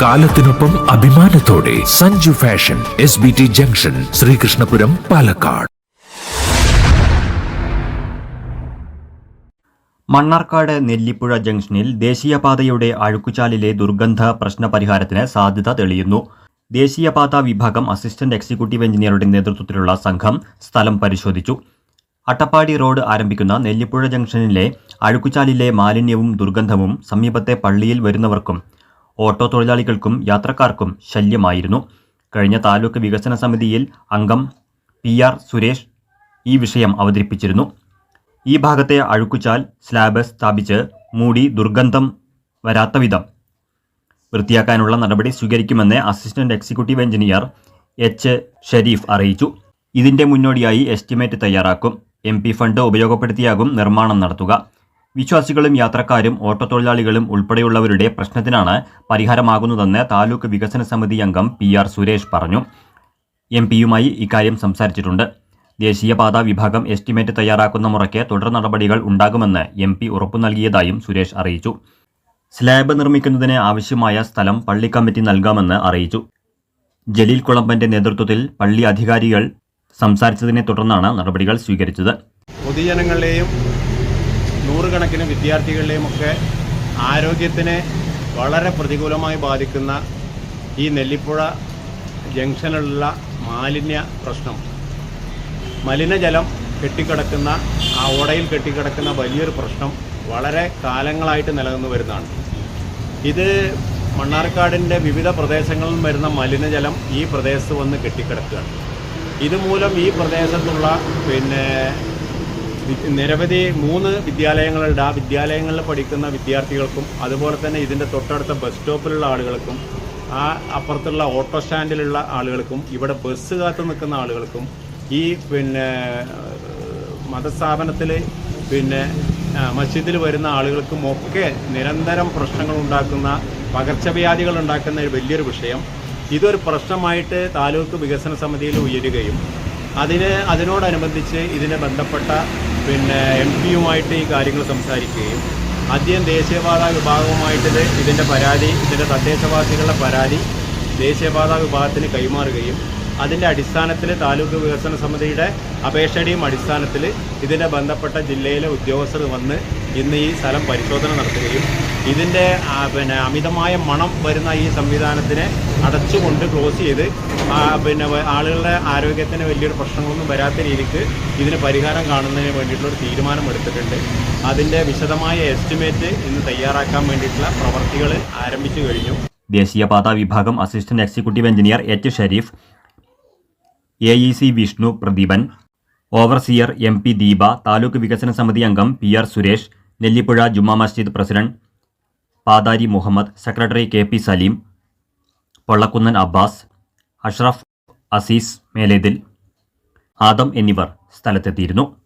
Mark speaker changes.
Speaker 1: കാലത്തിനൊപ്പം അഭിമാനത്തോടെ Sanju fashion S B T junction Sreekrishnapuram Palakkad.
Speaker 2: Mannarkkad Nellipuzha ജംഗ്ഷനിൽ ദേശീയപാതയുടെ അഴുക്കുചാലിലെ ദുർഗന്ധ പ്രശ്ന പരിഹാരത്തിന് സാധ്യത തെളിയുന്നു. ദേശീയപാത വിഭാഗം അസിസ്റ്റന്റ് എക്സിക്യൂട്ടീവ് എഞ്ചിനീയറുടെ നേതൃത്വത്തിലുള്ള സംഘം സ്ഥലം പരിശോധിച്ചു. അട്ടപ്പാടി റോഡ് ആരംഭിക്കുന്ന നെല്ലിപ്പുഴ ജംഗ്ഷനിലെ അഴുക്കുചാലിലെ മാലിന്യവും ദുർഗന്ധവും സമീപത്തെ പള്ളിയിൽ വരുന്നവർക്കും ഓട്ടോ തൊഴിലാളികൾക്കും യാത്രക്കാർക്കും ശല്യമായിരുന്നു. കഴിഞ്ഞ താലൂക്ക് വികസന സമിതിയിൽ അംഗം പി ആർ സുരേഷ് ഈ വിഷയം അവതരിപ്പിച്ചിരുന്നു. ഈ ഭാഗത്തെ അഴുക്കുചാൽ സ്ലാബ് സ്ഥാപിച്ച് മൂടി ദുർഗന്ധം വരാത്ത വിധം വൃത്തിയാക്കാനുള്ള നടപടി സ്വീകരിക്കുമെന്ന് assistant executive engineer H Shareef അറിയിച്ചു. ഇതിന്റെ മുന്നോടിയായി എസ്റ്റിമേറ്റ് തയ്യാറാക്കും. എം ഫണ്ട് ഉപയോഗപ്പെടുത്തിയാകും നിർമ്മാണം നടത്തുക. വിശ്വാസികളും യാത്രക്കാരും ഓട്ടോ തൊഴിലാളികളും ഉൾപ്പെടെയുള്ളവരുടെ പ്രശ്നത്തിനാണ് പരിഹാരമാകുന്നതെന്ന് താലൂക്ക് വികസന സമിതി അംഗം പി ആർ സുരേഷ് പറഞ്ഞു. എം പിയുമായി ഇക്കാര്യം സംസാരിച്ചിട്ടുണ്ട്. ദേശീയപാത വിഭാഗം എസ്റ്റിമേറ്റ് തയ്യാറാക്കുന്ന മുറയ്ക്ക് തുടർ നടപടികൾ ഉണ്ടാകുമെന്ന് എം പി ഉറപ്പു നൽകിയതായും സുരേഷ് അറിയിച്ചു. സ്ലാബ് നിർമ്മിക്കുന്നതിന് ആവശ്യമായ സ്ഥലം പള്ളി കമ്മിറ്റി നൽകാമെന്ന് അറിയിച്ചു. ജലീൽ കുളമ്പന്റെ നേതൃത്വത്തിൽ പള്ളി അധികാരികൾ സംസാരിച്ചതിനെ തുടർന്നാണ് നടപടികൾ സ്വീകരിച്ചത്.
Speaker 3: പൊതുജനങ്ങളുടെയും നൂറുകണക്കിന് വിദ്യാർത്ഥികളുടെയും ഒക്കെ ആരോഗ്യത്തിനെ വളരെ പ്രതികൂലമായി ബാധിക്കുന്ന ഈ നെല്ലിപ്പുഴ ജംഗ്ഷനിലുള്ള മാലിന്യ പ്രശ്നം. മലിനജലം കെട്ടിക്കിടക്കുന്ന ആ ഓടയിൽ കെട്ടിക്കിടക്കുന്ന വലിയൊരു പ്രശ്നം വളരെ കാലങ്ങളായിട്ട് നിലനിന്ന് വരുന്നതാണ്. ഇത് മണ്ണാർക്കാടിന്റെ വിവിധ പ്രദേശങ്ങളിൽ നിന്ന് വരുന്ന മലിനജലം ഈ പ്രദേശത്ത് വന്ന് കെട്ടിക്കിടക്കുകയാണ്. ഇതുമൂലം ഈ പ്രദേശത്തുള്ള പിന്നെ നിരവധി മൂന്ന് വിദ്യാലയങ്ങളുണ്ട്. ആ വിദ്യാലയങ്ങളിൽ പഠിക്കുന്ന വിദ്യാർത്ഥികൾക്കും അതുപോലെ തന്നെ ഇതിന്റെ തൊട്ടടുത്ത ബസ് സ്റ്റോപ്പിലുള്ള ആളുകൾക്കും ആ അപ്പുറത്തുള്ള ഓട്ടോ സ്റ്റാൻഡിലുള്ള ആളുകൾക്കും ഇവിടെ ബസ് കാത്തു നിൽക്കുന്ന ആളുകൾക്കും ഈ പിന്നെ മതസ്ഥാപനത്തിൽ പിന്നെ മസ്ജിദിൽ വരുന്ന ആളുകൾക്കും ഒക്കെ നിരന്തരം പ്രശ്നങ്ങൾ ഉണ്ടാക്കുന്ന പകർച്ചവ്യാധികൾ ഉണ്ടാക്കുന്ന ഒരു വലിയൊരു വിഷയം. ഇതൊരു പ്രശ്നമായിട്ട് താലൂക്ക് വികസന സമിതിയിൽ ഉയരുകയും അതിന് അതിനോടനുബന്ധിച്ച് ഇതിനെ ബന്ധപ്പെട്ട പിന്നെ എം പിയുമായിട്ട് ഈ കാര്യങ്ങൾ സംസാരിക്കുകയും ആദ്യം ദേശീയപാത വിഭാഗവുമായിട്ട് ഇത് ഇതിന്റെ പരാതി ഇതിന്റെ തദ്ദേശവാസികളുടെ പരാതി ദേശീയപാത വിഭാഗത്തിന് കൈമാറുകയും അതിന്റെ അടിസ്ഥാനത്തിൽ താലൂക്ക് വികസന സമിതിയുടെ അപേക്ഷയുടെയും അടിസ്ഥാനത്തിൽ ഇതിന്റെ ബന്ധപ്പെട്ട ജില്ലയിലെ ഉദ്യോഗസ്ഥർ വന്ന് ഇന്ന് ഈ സ്ഥലം പരിശോധന നടത്തുകയും ഇതിന്റെ പിന്നെ അമിതമായ മണം വരുന്ന ഈ സംവിധാനത്തിനെ അടച്ചുകൊണ്ട് ക്ലോസ് ചെയ്ത് പിന്നെ ആളുകളുടെ ആരോഗ്യത്തിന് വലിയൊരു പ്രശ്നങ്ങളൊന്നും വരാത്ത രീതിക്ക് ഇതിന് പരിഹാരം കാണുന്നതിന് വേണ്ടിയിട്ടുള്ളൊരു തീരുമാനം എടുത്തിട്ടുണ്ട്. അതിന്റെ വിശദമായ എസ്റ്റിമേറ്റ് ഇന്ന് തയ്യാറാക്കാൻ വേണ്ടിയിട്ടുള്ള പ്രവർത്തികൾ ആരംഭിച്ചു കഴിഞ്ഞു.
Speaker 2: ദേശീയപാത വിഭാഗം assistant executive engineer H Shareef A E C Vishnu Pradeepan overseer M P Deepa. Taluk വികസന സമിതി അംഗം P R Suresh. Nellipuzha Juma Masjid president Pathari Muhammad. Secretary K P Saleem. Pollakkunnan Abbas. Ashraf Azeez Melethil. Adam എന്നിവർ സ്ഥലത്തെത്തിയിരുന്നു.